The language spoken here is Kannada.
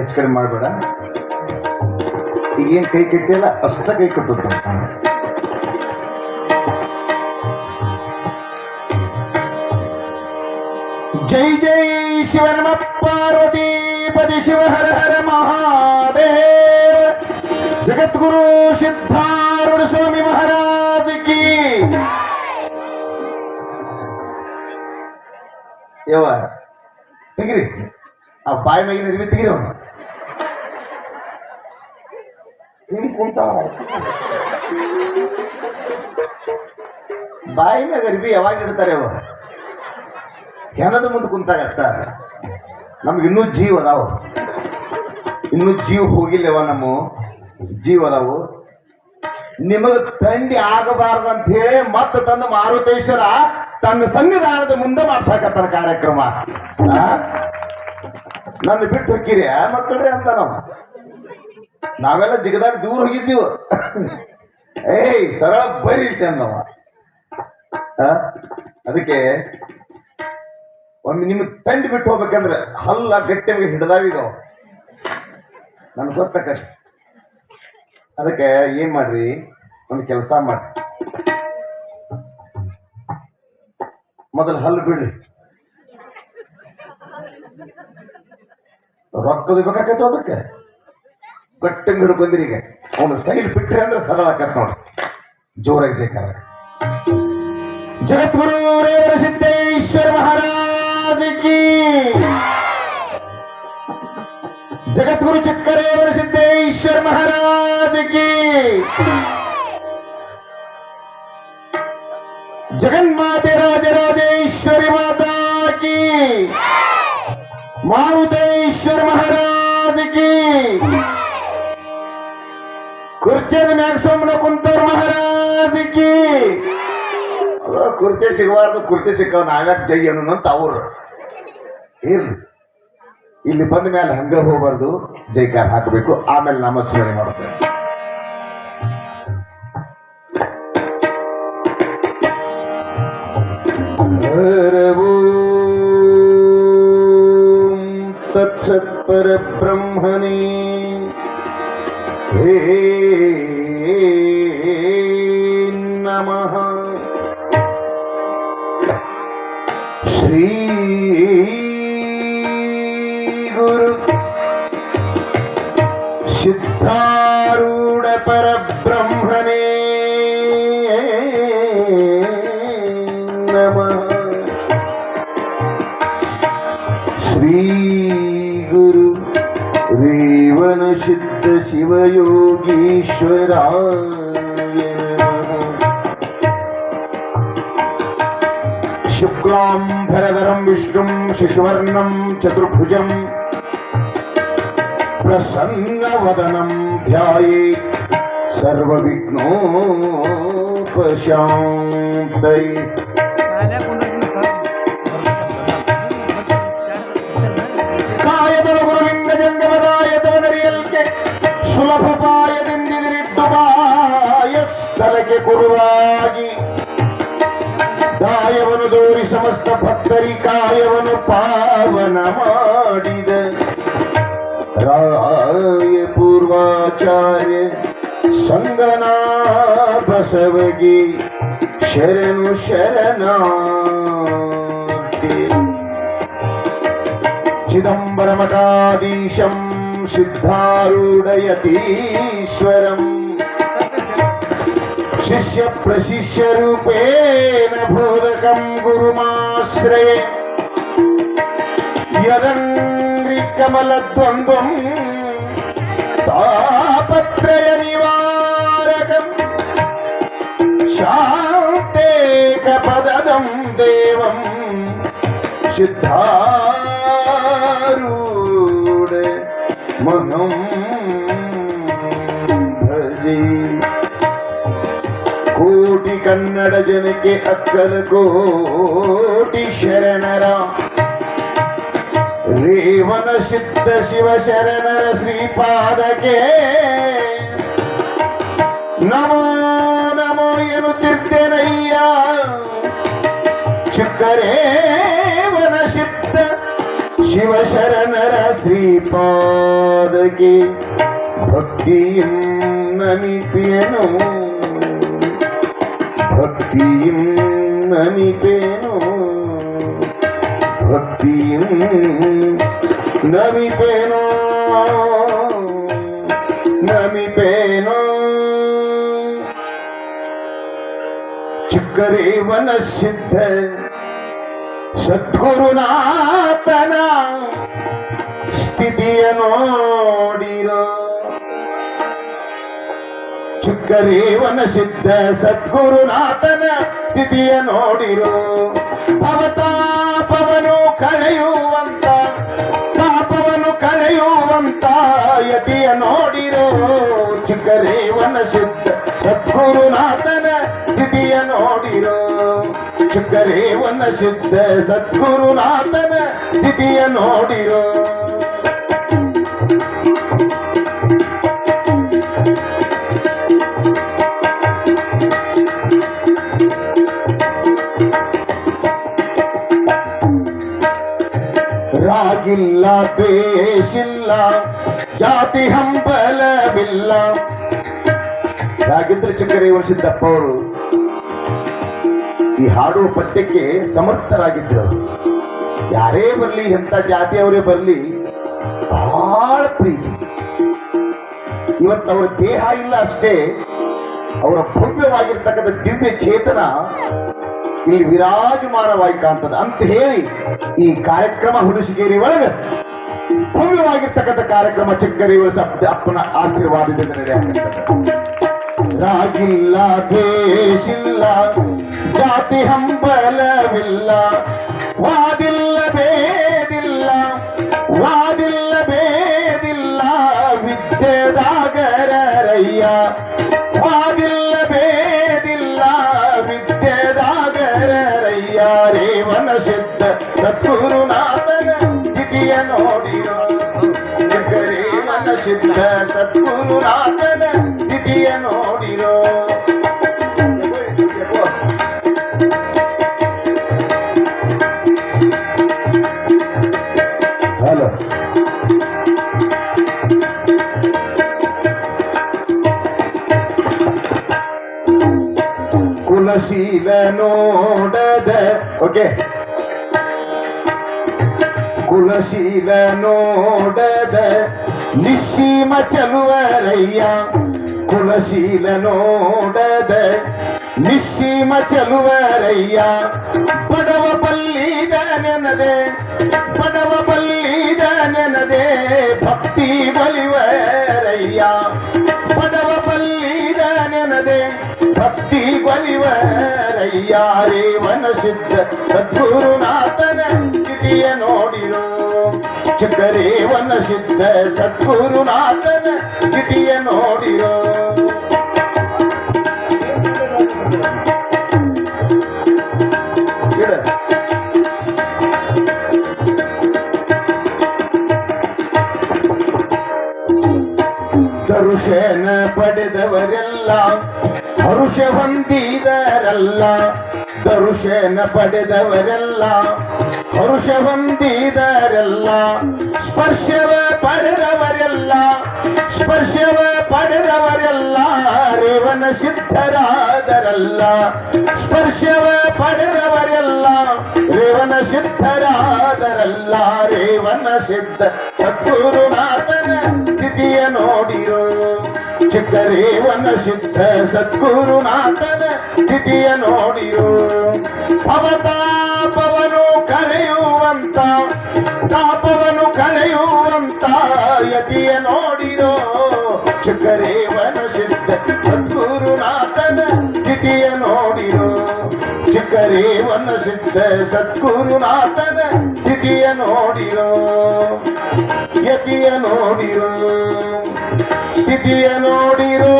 ಹೆಚ್ಚು ಕಡಿಮೆ ಮಾಡಬೇಡ ಈಗೇನು ಕೈ ಕಟ್ಟಿಲ್ಲ ಅಷ್ಟ ಕೈ ಕಟ್ಟುತ್ತ ಜೈ ಜೈ ಶಿವನಮ ಪಾರ್ವತಿ ಪದಿ ಶಿವ ಹರ ಹರ ಮಹಾದೇವ ಜಗದ್ಗುರು ಸಿದ್ಧಾರೂಢ ಸ್ವಾಮಿ ಮಹಾರಾಜ್ ಕಿ ಯವ್ವ ತೆಗಿರಿ ಆ ಬಾಯಿ ಮ್ಯಾಗಿನ ಅರಿವಿ ತೆಗಿರಿ ಅವನು ಹಿಂಗ್ ಕುಂತಾವ ಬಾಯಿ ಮ್ಯಾಗ ಅರಿವಿ ಯಾವಾಗ ಇಡ್ತಾರೆ ಅವ ಹೆಣದ ಮುಂದೆ ಕುಂತಾಗ ಇರ್ತಾರೆ. ನಮ್ಗೆ ಇನ್ನೂ ಜೀವ ಅದಾವ. ಇನ್ನೂ ಜೀವ ಹೋಗಿಲ್ಲವ ನಮ್ಮ ಜೀವ ಅದಾವು. ನಿಮಗ ತಂಡಿ ಆಗಬಾರ್ದಂತ ಹೇಳಿ ಮತ್ತೆ ತನ್ನ ಮಾರುತೇಶ್ವರ ತನ್ನ ಸಂವಿಧಾನದ ಮುಂದೆ ಮಾಡ್ಸಕತ್ತಾನ ಕಾರ್ಯಕ್ರಮ? ನನ್ನ ಬಿಟ್ಟು ಹೋಗಿರಿ ಮಕ್ಕಳ್ರಿ ಅಂತ ನಾವು. ನಾವೆಲ್ಲ ಜಿಗದಾಗ ದೂರ ಹೋಗಿದ್ದೀವಿ. ಏಯ್, ಸರಳ ಬರೀತೆ ಅನ್ನವ? ಅದಕ್ಕೆ ಒಮ್ಮೆ ನಿಮ್ಗೆ ತಂಡಿ ಬಿಟ್ಟು ಹೋಗ್ಬೇಕಂದ್ರೆ ಹಲ್ಲ ಗಟ್ಟಿಗೆ ಹಿಡ್ದಾವೀಗ ನನ್ಗೆ ಕಷ್ಟ ಅದಕ್ಕೆ ಏನ್ ಮಾಡ್ರಿ? ಒಂದು ಕೆಲಸ ಮಾಡ್ರಿ. ಮೊದಲು ಹಲ್ಲು ಬಿಡ್ರಿ. ರೊಕ್ಕದ ಬೇಕಾಕೈತೆ ಅದಕ್ಕೆ? ಗಟ್ಟಂಗ್ ಹಿಡ್ಕೊಂಡ್ರಿ ಈಗ ಅವನು ಸೈಡ್ ಬಿಟ್ರಿ ಅಂದ್ರೆ ಸರಳ ಆಕತ್ ನೋಡ್ರಿ ಜೋರಾಗಿ ಜೈಕಾರ ಜಗದ್ಗುರು ರೇವಣ ಸಿದ್ದೇಶ್ವರ ಮಹಾರಾಜ್ ಕಿ ಜಗದ್ಗುರು ಚಕ್ಕರೇವರ ಸಿದ್ದೇಶ್ವರ ಮಹಾರಾಜ್ ಕಿ ಜಗನ್ಮಾತೆ ರಾಜರಾಜೇಶ್ವರಿ ಮಾತಾ ಕಿ ಮಾರುತೇಶ್ವರ ಮಹಾರಾಜ್ ಕಿ ಕುರ್ಚಿಯ ಮ್ಯಾಗ ಸೋಮನ ಕುಂತವ್ರು ಮಹಾರಾಜ್ ಕಿ. ಅಲ್ಲ, ಕುರ್ಚಿ ಸಿಗಬಾರ್ದು ಕುರ್ಚಿ ಸಿಕ್ಕವ್ ನಾವ್ಯಾಕೆ ಜೈ ಅನ್ನೋಂತ ಅವ್ರು. ಇರ್ಲಿ. ಇಲ್ಲಿ ಬಂದ ಮೇಲೆ ಹಂಗ ಹೋಗ್ಬಾರ್ದು ಜೈಕಾರ ಹಾಕಬೇಕು. ಆಮೇಲೆ ನಾಮಸ್ಮರಣೆ ಮಾಡುತ್ತೇವೆ ತತ್ಸತ್ হে নমঃ। শ্রী গুরু সিদ্ধারূঢ় পরব্রহ্মণে নমঃ। सिद्ध शिव योगीश्वरा शुक्लां भरवरं विष्णुं शिशुवर्णं चतुर्भुजं प्रसन्नवदनं ध्याये सर्वविघ्नोपशान्तये। ಸ್ಥಳಕ್ಕೆ ಕುರುವಾಗಿ ಗಾಯವನ್ನು ದೋರಿ ಸಮಸ್ತ ಭಕ್ತರಿ ಕಾಯವನ್ನು ಪಾವನ ಮಾಡಿದ. ರಾಯ ಪೂರ್ವಾಚಾರ್ಯ ಸಂಗನಾ ಬಸವಗಿ ಶರಣು ಶರಣಾರ್ಥಿ ശിഷ്യ പ്രശിഷ്യ രൂപേണ ഭൂതകം ഗുരുമാശ്രയ താപത്രയ നിവാരകം ശാന്തേകപദം ദേവം സിദ്ധാരൂഢ മനം ಕನ್ನಡ ಜನಕ್ಕೆ ಅಕ್ಕಲ ಕೋಟಿ ಶರಣರ. ರೇವನ ಸಿದ್ಧ ಶಿವ ಶರಣರ ಶ್ರೀಪಾದಕ್ಕೆ. ನಮೋ ನಮೋ ಎನ್ನುತ್ತಿರ್ತೇನಯ್ಯ. ಚಿಕ್ಕರೇವನ ಸಿದ್ಧ ಶಿವಶರಣರ ಶ್ರೀಪಾದಕ್ಕೆ. ಭಕ್ತಿಯಂ ನಮಿಪೇನು ಭಕ್ತಿಯಂ ನಮಿಪೇನು ಭಕ್ತಿಯಂ ನಮಿಪೇನೋ? ನಮಿಪೇನೋ ಚಿಕ್ಕರೇವನ ಸಿದ್ಧ ಸದ್ಗುರುನಾಥನ ಸ್ಥಿತಿಯ ನೋಡಿರೋ ಚಿಕ್ಕರೇವನ ಸಿದ್ಧ ಸದ್ಗುರುನಾಥನ ಸ್ಥಿತಿಯ ನೋಡಿರು. ಅವತಾಪವನು ಕಳೆಯುವಂತ, ತಾಪವನು ಕಳೆಯುವಂತ ಯತಿಯ ನೋಡಿರೋ. ಚಿಕ್ಕರೇವನ ಸಿದ್ಧ ಸದ್ಗುರುನಾಥನ ಸ್ಥಿತಿಯ ನೋಡಿರೋ. ಚಿಕ್ಕರೇವನ ಸಿದ್ಧ ಸದ್ಗುರುನಾಥನ ಸ್ಥಿತಿಯ ನೋಡಿರೋ. ರಾಗಿಲ್ಲ ದ್ವೇಷಿಲ್ಲ, ಜಾತಿ ಹಂಬಲವಿಲ್ಲ. ರಾಗಿದ್ರ ಚಿಕ್ಕರೇವನ ಸಿದ್ದಪ್ಪ ಅವರು ಈ ಹಾಡುವ ಪದ್ಯಕ್ಕೆ ಸಮರ್ಥರಾಗಿದ್ದರು. ಯಾರೇ ಬರಲಿ, ಎಂಥ ಜಾತಿಯವರೇ ಬರಲಿ, ಬಹಳ ಪ್ರೀತಿ. ಇವತ್ತು ಅವರ ದೇಹ ಇಲ್ಲ ಅಷ್ಟೇ, ಅವರ ಭವ್ಯವಾಗಿರ್ತಕ್ಕಂಥ ದಿವ್ಯ ಚೇತನ ಇಲ್ಲಿ ವಿರಾಜಮಾನವಾಗಿ ಕಾಣ್ತದೆ. ಅಂತ ಹೇಳಿ ಈ ಕಾರ್ಯಕ್ರಮ ಹುಡುಸಿಗೇರಿ ಒಳಗೆ ಭವ್ಯವಾಗಿರ್ತಕ್ಕಂಥ ಕಾರ್ಯಕ್ರಮ ಚಿಕ್ಕರೇವರ ಅಪ್ಪನ ಆಶೀರ್ವಾದದಿಂದ ರಾಗಿಲ್ಲ ದೇಶಿಲ್ಲ ಜಾತಿ ಹಂಬಲವಿಲ್ಲ, ವಾದಿಲ್ಲ ಸಿದ್ಧ ಸದ್ಗುರುನಾಥನ ಸ್ಥಿತಿಯ ನೋಡಿರೋ. ರೇವನ ಸಿದ್ಧ ಸದ್ಗುರುನಾಥನ ಸ್ಥಿತಿಯ ನೋಡಿರೋ. ಹಲೋ. ಕುಲಶೀಲ ನೋಡದ ಓಕೆ. ಕುಲಶೀಲ ನೋಡದ ನಿಸ್ಸೀಮ ಚಲುವರಯ್ಯ ಕುಲಶೀಲ ನೋಡದ ನಿಸ್ಸೀಮ ಚಲುವರಯ್ಯ ಬಡವ ಬಲ್ಲಿದ ನೆನದೆ ಬಡವ ಬಲ್ಲಿದ ನೆನದೆ ಭಕ್ತಿ ಭಕ್ತಿ ಬಲಿವರಯ್ಯಾರೇ ವನಸಿದ್ಧ ಸಿದ್ಧ ಸದ್ಗುರುನಾಥನ ಸ್ಥಿತಿಯ ನೋಡಿರೋ ಚಿಕ್ಕರೇವನ ಸಿದ್ಧ ಸದ್ಗುರುನಾಥನ ಸ್ಥಿತಿಯ ನೋಡಿರೋ. ದರುಶನ ಪಡೆದವರೆಲ್ಲ ಹರುಷ ಹೊಂದಿದರಲ್ಲ ದರುಶನ ಪಡೆದವರೆಲ್ಲ. ಪುರುಷ ಹೊಂದಿದರೆಲ್ಲ ಸ್ಪರ್ಶವ ಪಡೆದವರೆಲ್ಲ. ಸ್ಪರ್ಶವ ಪಡೆದವರೆಲ್ಲ, ರೇವನ ಸಿದ್ಧರಾದರಲ್ಲ. ಸ್ಪರ್ಶವ ಪಡೆದವರೆಲ್ಲ, ರೇವನ ಸಿದ್ಧರಾದರಲ್ಲ. ರೇವನ ಸಿದ್ಧ ಸದ್ಗುರುನಾಥನ ಚಿಕ್ಕರೇವನ ಸಿದ್ಧ ಸದ್ಗುರುನಾಥನ ಸ್ಥಿತಿಯ ನೋಡಿರು. ಅವತಾಪವನು ಕಳೆಯುವಂತ ತಾಪವನು ಕಳೆಯುವಂತ ಯತಿಯ ನೋಡಿರೋ ಚಿಕ್ಕರೇವನ ಸಿದ್ಧ ಸದ್ಗುರುನಾಥನ ಸ್ಥಿತಿಯ ನೋಡಿರೋ. ಚಿಕ್ಕರೇವನ ಸಿದ್ಧ ಸದ್ಗುರುನಾಥನ ಸ್ಥಿತಿಯ ನೋಡಿರೋ, ಯತಿಯ ನೋಡಿರೋ. ಸ್ಥಿತಿಯ ನೋಡಿರೋ